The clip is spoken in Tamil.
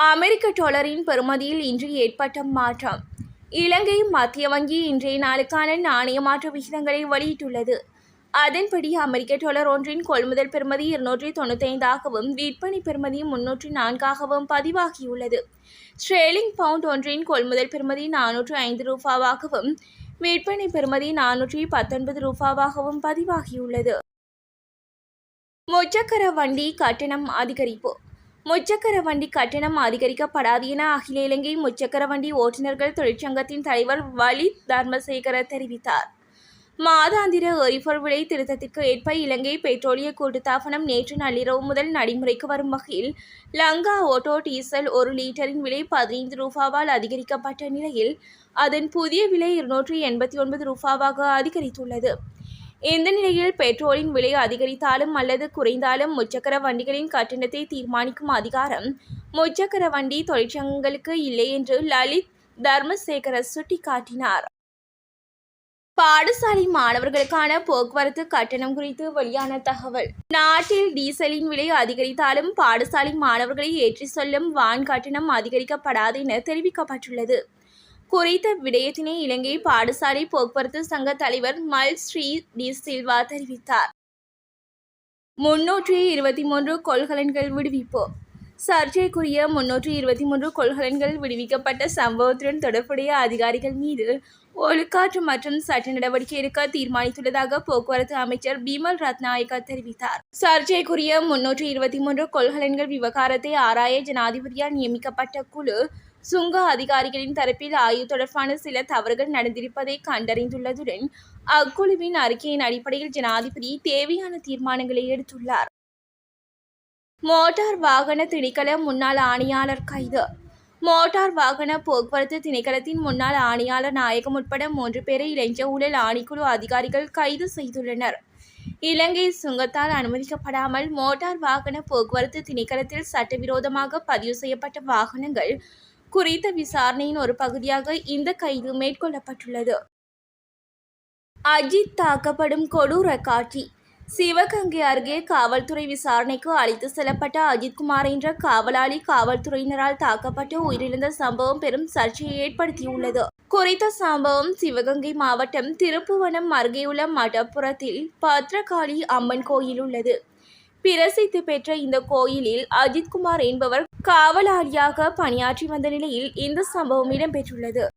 அமெரிக்க டாலரின் பெறுமதியில் இன்று ஏற்பட்ட மாற்றம். இலங்கை மத்திய வங்கி இன்றைய நாளுக்கான நாணய மாற்ற விகிதங்களை வெளியிட்டுள்ளது. அதன்படி அமெரிக்க டாலர் ஒன்றின் கொள்முதல் பெறுமதி இருநூற்றி தொண்ணூத்தைந்தாகவும் விற்பனை பெறுமதி முன்னூற்றி நான்காகவும் பதிவாகியுள்ளது. ஸ்ட்ரேலிங் பவுண்ட் ஒன்றின் கொள்முதல் பெறுமதி நானூற்று ஐந்து ரூபாவாகவும் விற்பனை பெறுமதி நானூற்றி பத்தொன்பது ரூபாவாகவும் பதிவாகியுள்ளது. முச்சக்கர வண்டி கட்டணம் அதிகரிப்பு. முச்சக்கர வண்டி கட்டணம் அதிகரிக்கப்படாது என அகில இலங்கை முச்சக்கர வண்டி ஓட்டுநர்கள் தொழிற்சங்கத்தின் தலைவர் வலி தர்மசேகர தெரிவித்தார். மாதாந்திர எரிபொருள் விலை திருத்தத்திற்கு ஏற்ப இலங்கை பெட்ரோலிய கூட்டுத்தாபனம் நேற்று நள்ளிரவு முதல் நடைமுறைக்கு வரும் வகையில் லங்கா ஓட்டோ டீசல் ஒரு லிட்டரின் விலை பதினைந்து ரூபாவால் அதிகரிக்கப்பட்ட நிலையில் அதன் புதிய விலை இருநூற்றி எண்பத்தி ஒன்பது ரூபாவாக அதிகரித்துள்ளது. இந்த நிலையில் பெட்ரோலின் விலை அதிகரித்தாலும் அல்லது குறைந்தாலும் முச்சக்கர வண்டிகளின் கட்டணத்தை தீர்மானிக்கும் அதிகாரம் முச்சக்கர வண்டி தொழிற்சங்கங்களுக்கு இல்லை என்று லலித் தர்மசேகர சுட்டிக்காட்டினார். பாடசாலை மாணவர்களுக்கான போக்குவரத்து கட்டணம் குறித்து வெளியான தகவல். நாட்டில் டீசலின் விலை அதிகரித்தாலும் பாடசாலை மாணவர்களை ஏற்றிச் செல்லும் வான் கட்டணம் அதிகரிக்கப்படாது என தெரிவிக்கப்பட்டுள்ளது. குறித்த விடயத்தினை இலங்கை பாடசாலை போக்குவரத்து சங்க தலைவர் மல் ஸ்ரீ டி சில்வா தெரிவித்தார். முன்னூற்றி இருபத்தி மூன்று கொள்கலன்கள் விடுவிப்பு சர்ச்சைக்குரிய முன்னூற்றி இருபத்தி மூன்று கொள்கலன்கள் விடுவிக்கப்பட்ட சம்பவத்துடன் தொடர்புடைய அதிகாரிகள் மீது ஒழுக்காற்று மற்றும் சட்ட நடவடிக்கை எடுக்க தீர்மானித்துள்ளதாக போக்குவரத்து அமைச்சர் பீமல் ரத்நாயக்க தெரிவித்தார். சர்ச்சைக்குரிய முன்னூற்றி இருபத்தி மூன்று கொள்கலன்கள் விவகாரத்தை ஆராய ஜனாதிபதியால் நியமிக்கப்பட்ட குழு சுங்க அதிகாரிகளின் தரப்பில் ஆய்வு தொடர்பான சில தவறுகள் நடந்திருப்பதை கண்டறிந்துள்ளதுடன் அக்குழுவின் அறிக்கையின் அடிப்படையில் ஜனாதிபதி தேவையான தீர்மானங்களை எடுத்துள்ளார். மோட்டார் வாகன திணைக்கள முன்னாள் ஆணையாளர் கைது. மோட்டார் வாகன போக்குவரத்து திணைக்களத்தின் முன்னாள் ஆணையாளர் நாயகம் உட்பட மூன்று பேரை இளைஞ ஊழல் ஆணைக்குழு அதிகாரிகள் கைது செய்துள்ளனர். இலங்கை சுங்கத்தால் அனுமதிக்கப்படாமல் மோட்டார் வாகன போக்குவரத்து திணைக்களத்தில் சட்டவிரோதமாக பதிவு செய்யப்பட்ட வாகனங்கள் குறித்த விசாரணையின் ஒரு பகுதியாக இந்த கைது மேற்கொள்ளப்பட்டுள்ளது. அஜித் தாக்கப்படும் கொடூர காட்சி. சிவகங்கை அருகே காவல்துறை விசாரணைக்கு அழைத்து செல்லப்பட்ட அஜித்குமார் என்ற காவலாளி காவல்துறையினரால் தாக்கப்பட்டு உயிரிழந்த சம்பவம் பெரும் சர்ச்சையை ஏற்படுத்தியுள்ளது. குறித்த சம்பவம் சிவகங்கை மாவட்டம் திருப்புவனம் அருகேயுள்ள மடப்புறத்தில் பத்ரகாளி அம்மன் கோயில் உள்ளது. பிரசித்தி பெற்ற இந்த கோயிலில் அஜித்குமார் என்பவர் காவலாளியாக பணியாற்றி வந்த நிலையில் இந்த சம்பவம் இடம்பெற்றுள்ளது.